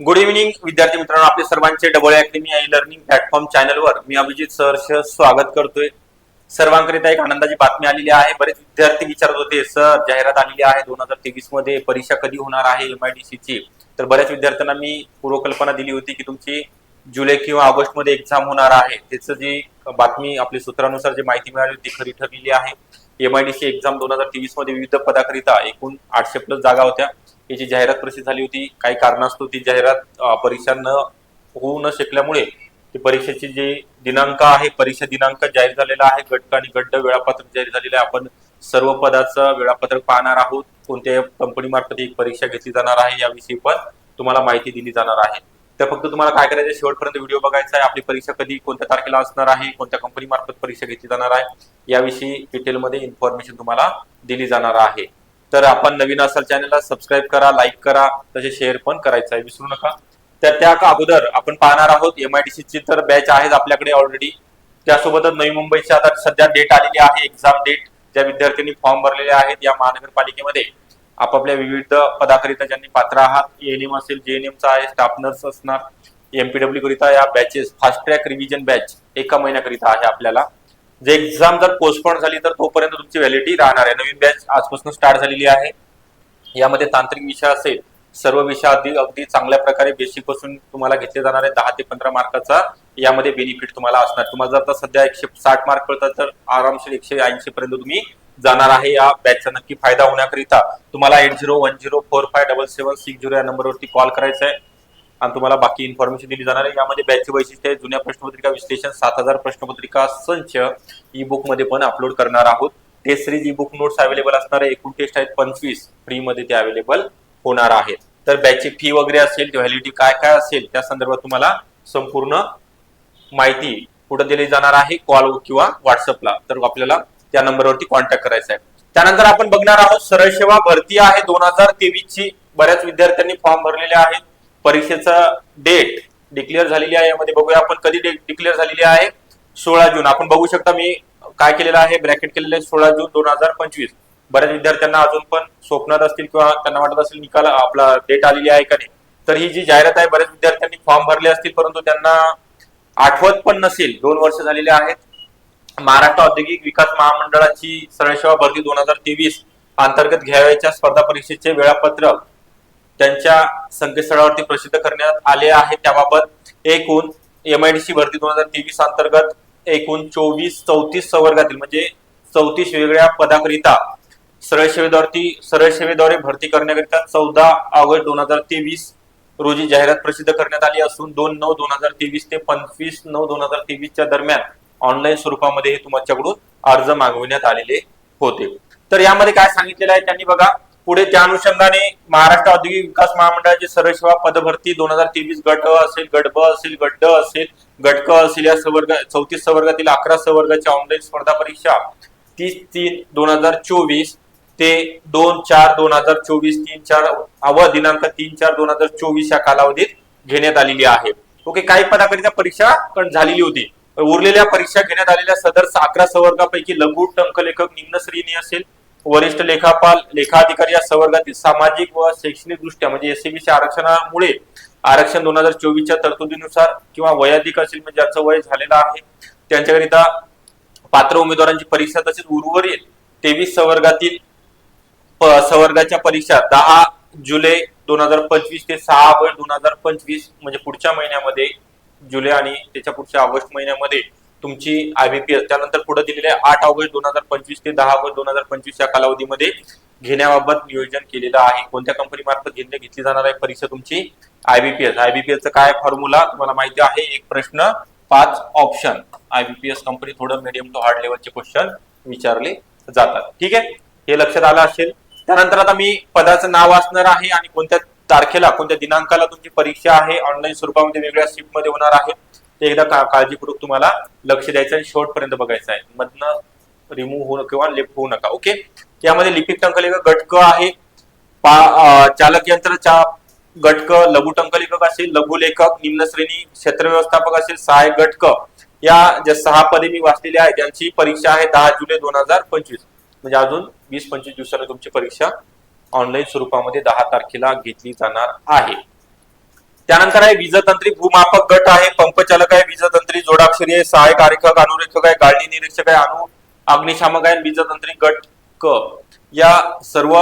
Good evening विद्यार्थी मित्रांनो. आपले सर्वांचे double academy I learning platform चॅनलवर मी अभिजित सर स्वागत करतोय. सर्वांकरिता एक आनंदाची बातमी आलेली आहे. बरेच विद्यार्थी विचारत होते सर जाहिरात आलेली आहे दोन हजार तेवीसमध्ये. परीक्षा कधी होणार आहे एमआयडीसी ची? तर बऱ्याच विद्यार्थ्यांना मी पूर्वकल्पना दिली होती की तुमची जुलै किंवा ऑगस्टमध्ये एक्झाम होणार आहे. त्याचं जी बातमी आपल्या सूत्रानुसार जी माहिती मिळाली ती खरी ठरलेली आहे. एमआयडीसी एक्झाम दोन हजार तेवीसमध्ये विविध पदाकरिता एकूण आठशे प्लस जागा होत्या. याची जाहिरात प्रसिद्ध झाली होती काही कारणास्तव ती जाहिरात परीक्षा न होऊ न शकल्यामुळे ती परीक्षेची जी दिनांक आहे परीक्षा दिनांक जाहीर झालेला आहे. गट आणि गड्ड वेळापत्रक जाहीर झालेलं आहे. आपण सर्व पदाचं वेळापत्रक पाहणार आहोत. कोणत्या कंपनी मार्फत एक परीक्षा घेतली जाणार आहे याविषयी पण तुम्हाला माहिती दिली जाणार आहे. तर फक्त तुम्हाला काय करायचं शेवटपर्यंत व्हिडिओ बघायचा आहे. आपली परीक्षा कधी कोणत्या तारखेला असणार आहे कोणत्या कंपनी मार्फत परीक्षा घेतली जाणार आहे याविषयी डिटेलमध्ये इन्फॉर्मेशन तुम्हाला दिली जाणार आहे. तर आपण नवीन असाल चॅनलला सबस्क्राईब करा लाईक करा तसे शेअर पण करायचं आहे. विसरू नका. तर त्या अगोदर आपण पाहणार आहोत एमआयडीसीची तर बॅच आहेत आपल्याकडे ऑलरेडी त्यासोबतच नवी मुंबईची आता सध्या डेट आलेली आहे एक्झाम डेट ज्या विद्यार्थ्यांनी फॉर्म भरलेले आहेत या महानगरपालिकेमध्ये आपापल्या विविध पदाकरिता ज्यांनी पात्र आहात एएनएम असेल जेएनएमचा आहे स्टाफ नर्स असणार एमपीडब्ल्यू करिता या batches fast track revision batch एका महिन्याकरिता आहे आपल्याला. जे एक्झाम जर पोस्टपोन झाली तर तोपर्यंत तुमची व्हॅलिडिटी राहणार आहे. नवीन बॅच आजपासून स्टार्ट झालेली आहे. यामध्ये तांत्रिक विषय असेल सर्व विषय अगदी अगदी चांगल्या प्रकारे बेसिकपासून तुम्हाला घेतले जाणार आहे. दहा ते पंधरा मार्काचा यामध्ये बेनिफिट तुम्हाला असणार. तुम्हाला जर आता सध्या एकशे साठ मार्क पडतात तर आरामशीर एकशे ऐंशी पर्यंत तुम्ही जाणार आहे. या बॅचचा नक्की फायदा होण्याकरिता तुम्हाला eight zero one zero four five double seven six zero या नंबरवरती कॉल करायचा आहे. आणि तुम्हाला बाकी इन्फॉर्मेशन दिली जाणार आहे. यामध्ये बॅचची वैशिष्ट्य आहे जुन्या प्रश्नपत्रिका विश्लेषण सात हजार प्रश्नपत्रिका संच ई बुकमध्ये पण अपलोड करणार आहोत. Test series e book notes available असणार आहे. एकूण टेस्ट आहेत पंचवीस. फ्री मध्ये ते अवेलेबल होणार आहेत. तर बॅचची फी वगैरे असेल व्हॅलिडिटी काय काय असेल त्या संदर्भात तुम्हाला संपूर्ण माहिती कुठं दिली जाणार आहे. कॉल किंवा व्हॉट्सअपला तर आपल्याला त्या नंबरवरती कॉन्टॅक्ट करायचा आहे. त्यानंतर आपण बघणार आहोत सरळ सेवा भरती आहे. दोन हजार तेवीस ची बऱ्याच विद्यार्थ्यांनी फॉर्म भरलेले आहेत. परीक्षेचा डेट डिक्लेअर झालेली आहे. यामध्ये बघूया आपण कधी डिक्लेअर झालेली आहे. सोळा जून. आपण बघू शकता मी काय केलेलं आहे. ब्रॅकेट केलेलं आहे सोळा जून दोन हजार पंचवीस. बऱ्याच विद्यार्थ्यांना अजून पण स्वप्नात असतील किंवा त्यांना वाटत असेल निकाल आपला डेट आलेली आहे का नाही. तर ही जी जाहिरात आहे बऱ्याच विद्यार्थ्यांनी फॉर्म भरले असतील परंतु त्यांना आठवत पण नसेल. दोन वर्ष झालेले आहेत. महाराष्ट्र औद्योगिक विकास महामंडळाची सरळसेवा भरती दोन हजार तेवीस अंतर्गत घ्यावयाच्या स्पर्धा परीक्षेचे वेळापत्रक त्यांच्या संकेतस्थळावरती प्रसिद्ध करण्यात आले आहे त्याबाबत एकूण एम आय डी सी भरती दोन हजार तेवीस अंतर्गत एकूण चोवीस चौतीस संवर्गातील म्हणजे चौतीस वेगळ्या पदाकरिता सरळ सेवेद्वारे सरळ सेवेद्वारे भरती करण्याकरिता चौदा ऑगस्ट दोन हजार तेवीस रोजी जाहिरात प्रसिद्ध करण्यात आली असून दोन नऊ दोन हजार तेवीस ते पंचवीस नऊ दोन हजार तेवीसच्या दरम्यान ऑनलाईन स्वरूपामध्ये हे तुमच्याकडून अर्ज मागविण्यात आलेले होते. तर यामध्ये काय सांगितलेलं आहे त्यांनी बघा. पुढे त्या अनुषंगाने महाराष्ट्र औद्योगिक विकास महामंडळाची सरळ पदभरती दोन हजार तेवीस गट असेल गट ब असेल गट ड असेल गटक असेल या सवर्ग चौतीस सवर्गातील अकरा सवर्गाच्या ऑनलाईन स्पर्धा परीक्षा तीस तीन दोन हजार चोवीस ते दोन चार दोन हजार चोवीस तीन चार अव दिनांक तीन चार दोन हजार चोवीस या कालावधीत घेण्यात आलेली आहे. ओके काही पदाकरिता परीक्षा पण झालेली होती. उरलेल्या परीक्षा घेण्यात आलेल्या सदर अकरा सवर्गापैकी लघु टंकलेखक निम्न श्रेणी असेल वरिष्ठ लेखापाल लेखाधिकारी या संवर्गातील सामाजिक व शैक्षणिक दृष्ट्या म्हणजे एससीबीसी आरक्षणामुळे आरक्षण दोन हजार चोवीसच्या तरतुदीनुसार किंवा वयाधिक असेल म्हणजे ज्याचं वय झालेलं आहे त्यांच्याकरिता पात्र उमेदवारांची परीक्षा तसेच उर्वरित तेवीस संवर्गातील सवर्गाच्या संवर्गाच्या परीक्षा दहा जुलै दोन हजार पंचवीस ते सहा ऑगस्ट दोन हजार पंचवीस म्हणजे पुढच्या महिन्यामध्ये जुलै आणि त्याच्या पुढच्या ऑगस्ट महिन्यामध्ये तुमची आयबीपीएस त्यानंतर पुढे दिलेले आहे आठ ऑगस्ट दोन हजार पंचवीस ते दहा ऑगस्ट दोन हजार पंचवीस या कालावधीमध्ये घेण्याबाबत नियोजन केलेलं आहे. कोणत्या कंपनी मार्फत घेण्या घेतली जाणार आहे परीक्षा तुमची? आयबीपीएस आयबीपीएस काय फॉर्म्युला तुम्हाला माहिती आहे? एक प्रश्न पाच ऑप्शन आयबीपीएस कंपनी थोडं मिडियम टू हार्ड लेवलचे क्वेश्चन विचारले जातात. ठीक आहे? हे लक्षात आलं असेल? त्यानंतर आता मी पदाचं नाव असणार आहे आणि कोणत्या तारखेला कोणत्या दिनांकाला तुमची परीक्षा आहे? ऑनलाईन स्वरूपामध्ये वेगळ्या शिफ्टमध्ये होणार आहे. ते एकदा का- काळजीपूर्वक तुम्हाला लक्ष द्यायचं आहे शेवटपर्यंत बघायचं आहे. मधनं रिमूव्ह होऊ किंवा लेफ्ट होऊ नका ओके यामध्ये लिपिक टंकलेख गटक आहे. पा चालक यंत्र चा गटक लघु टंकलेखक असेल लघु लेखक निम्न श्रेणी क्षेत्र व्यवस्थापक असेल सहाय्यक गटक या ज्या सहा पदे मी वाचलेल्या आहे त्यांची परीक्षा आहे दहा जुलै दोन हजार पंचवीस. म्हणजे अजून वीस पंचवीस दिवसांनी तुमची परीक्षा ऑनलाईन स्वरूपामध्ये दहा तारखेला घेतली जाणार आहे. त्यानंतर आहे वीजतंत्री भूमापक गट आहे पंपचालक आहे वीजतंत्री जोडाक्षरी आहे सहाय्यक आरेखक अनुरेखक आहे गाळणी निरीक्षक आहे अनु अग्निशामक आहे वीजतंत्री गट क. या सर्व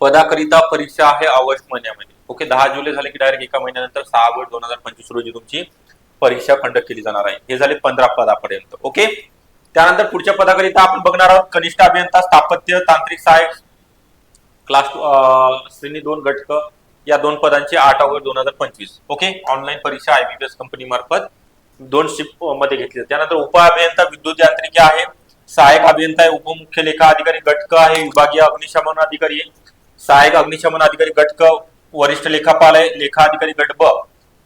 पदाकरिता परीक्षा आहे ऑगस्ट महिन्यामध्ये. ओके दहा जुलै झाले की डायरेक्ट एका महिन्यानंतर सहा ऑगस्ट दोन हजार पंचवीस रोजी तुमची परीक्षा कंडक्ट केली जाणार आहे. हे झाले पंधरा पदापर्यंत. ओके त्यानंतर पुढच्या पदाकरिता आपण बघणार आहोत कनिष्ठ अभियंता स्थापत्य तांत्रिक सहाय्यक क्लास श्रेणी दोन घटक या दोन पदांची आठ ऑगस्ट दोन हजार पंचवीस. ओके ऑनलाईन परीक्षा आयबीपीएस कंपनी मार्फत दोन शिफ्टमध्ये घेतली जाते. त्यानंतर उप अभियंता विद्युत यांत्रिकी आहे. सहाय्यक अभियंता आहे उपमुख्य लेखा अधिकारी गटक आहे विभागीय अग्निशमन अधिकारी सहाय्यक अग्निशमन अधिकारी गटक वरिष्ठ लेखापाल आहे लेखा अधिकारी गट ब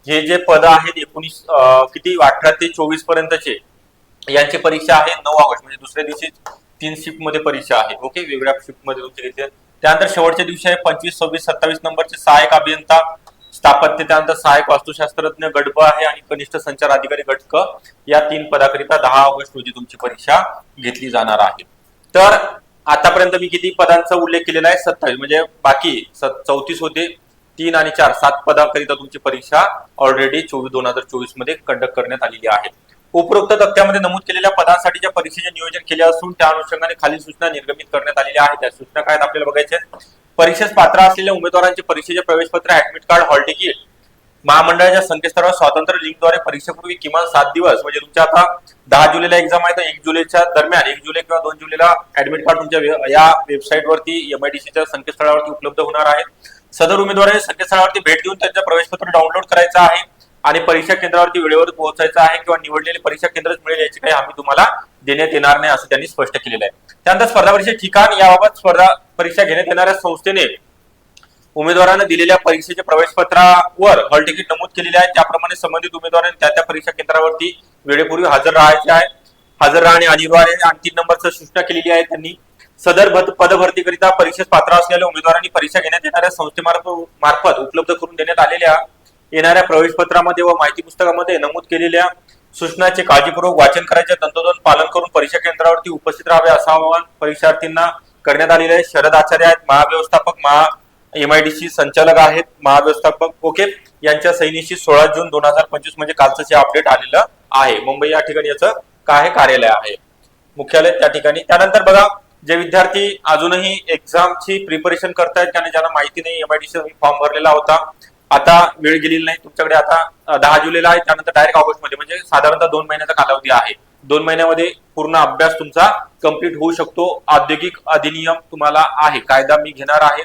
हे जे पद आहेत एकोणीस किती? अठरा ते चोवीस पर्यंतचे. यांची परीक्षा आहे नऊ ऑगस्ट म्हणजे दुसऱ्या दिवशी तीन शिफ्टमध्ये परीक्षा आहे. ओके वेगळ्या शिफ्टमध्ये तुमची घेतली. त्यानंतर शेवटच्या दिवशी आहे पंचवीस सव्वीस सत्तावीस नंबरचे सहाय्यक अभियंता. स्थापत्य त्यानंतर सहाय्यक वास्तुशास्त्रज्ञ गडब आहे आणि कनिष्ठ संचार अधिकारी गटक. या तीन पदाकरिता दहा ऑगस्ट रोजी तुमची परीक्षा घेतली जाणार आहे. तर आतापर्यंत मी किती पदांचा उल्लेख केलेला आहे? सत्तावीस. म्हणजे बाकी चौतीस होते. तीन आणि चार सात पदाकरिता तुमची परीक्षा ऑलरेडी चोवीस दोन हजार चोवीसमध्ये कंडक्ट करण्यात आलेली आहे. उपरोक्त तथ्यामध्ये नमूद केलेल्या पदांसाठीच्या परीक्षेचे नियोजन केले असून त्या अनुषंगाने खालील सूचना निर्गमित करण्यात आलेल्या आहेत. त्या सूचना काय आपल्याला बघायच्या परीक्षेस पात्र असलेल्या उमेदवारांचे परीक्षेचे प्रवेशपत्र ऍडमिट कार्ड हॉल तिकीट महामंडळाच्या संकेतस्थळावर स्वातंत्र्य लिंकद्वारे परीक्षेपूर्वी किमान सात दिवस म्हणजे तुमच्या आता दहा जुलैला एक्झाम आहे तर एक जुलैच्या दरम्यान एक जुलै किंवा दोन जुलैला ऍडमिट कार्ड तुमच्या या वेबसाईटवरती एमआयडीसीच्या संकेतस्थळावरती उपलब्ध होणार आहे. सदर उमेदवारांनी संकेतस्थळावरती भेट देऊन त्यांचं प्रवेशपत्र डाउनलोड करायचं आहे. आणि परीक्षा केंद्रावरती वेळेवर पोहोचायचं आहे किंवा निवडलेले परीक्षा केंद्रच मिळेल याची काही हमी तुम्हाला देण्यात येणार नाही असं त्यांनी स्पष्ट केलेलं आहे. त्यानंतर स्पर्धा परीक्षा ठिकाण याबाबत स्पर्धा परीक्षा घेण्यात येणाऱ्या संस्थेने उमेदवारांना दिलेल्या परीक्षेच्या प्रवेशपत्रावर हॉल तिकीट नमूद केलेले आहे. त्याप्रमाणे संबंधित उमेदवारांनी त्या त्या परीक्षा केंद्रावरती वेळेपूर्वी हजर राहायचे आहे. हजर राहणे अनिवार्य आहे. आणि तीन नंबरचं सूचना केलेली आहे त्यांनी. सदर पदभरतीकरिता परीक्षेस पात्र असलेल्या उमेदवारांनी परीक्षा घेण्यात येणाऱ्या संस्थेमार्फत मार्फत उपलब्ध करून देण्यात आलेल्या येणाऱ्या प्रवेशपत्रामध्ये व माहिती पुस्तकामध्ये नमूद केलेल्या सूचनाचे काळजीपूर्वक वाचन करायचे तंतोतंत पालन करून परीक्षा केंद्रावरती उपस्थित राहावे असं आवाहन परीक्षार्थींना करण्यात आलेले आहे. शरद आचार्य आहेत महाव्यवस्थापक महा एमआयडीसी संचालक आहेत महाव्यवस्थापक. ओके यांच्या सैनिशी सोळा जून दोन हजार पंचवीस म्हणजे कालचं जे अपडेट आलेलं आहे. मुंबई या ठिकाणी याचं काय कार्यालय आहे? मुख्यालय त्या ठिकाणी. त्यानंतर बघा जे विद्यार्थी अजूनही एक्झामची प्रिपरेशन करतायत त्यांना ज्यांना माहिती नाही एमआयडीसी फॉर्म भरलेला होता. आता वेळ गेलेली नाही. तुमच्याकडे आता दहा जुलैला आहे त्यानंतर डायरेक्ट ऑगस्टमध्ये. म्हणजे साधारणतः दोन महिन्याचा कालावधी आहे. दोन महिन्यामध्ये पूर्ण अभ्यास तुमचा कंप्लीट होऊ शकतो. औद्योगिक अधिनियम तुम्हाला आहे. कायदा मी घेणार आहे.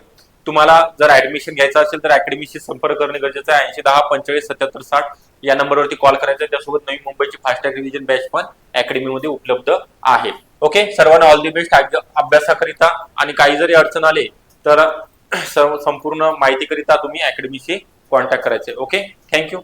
तुम्हाला जर ऍडमिशन घ्यायचं असेल तर अकॅडमीशी संपर्क करणे गरजेचं आहे. ऐंशी दहा पंचेचाळीस सत्याहत्तर साठ या नंबरवरती कॉल करायचा आहे. त्यासोबत नवी मुंबईची फास्टॅग रिव्हिजन बॅच पण अकॅडमीमध्ये उपलब्ध आहे. ओके सर्वांना ऑल दी बेस्ट अभ्यासाकरिता आणि काही जरी अडचण आले तर सर्व संपूर्ण माहितीकरिता तुम्ही अकॅडमीशी कॉन्टॅक्ट करायचे. Okay thank you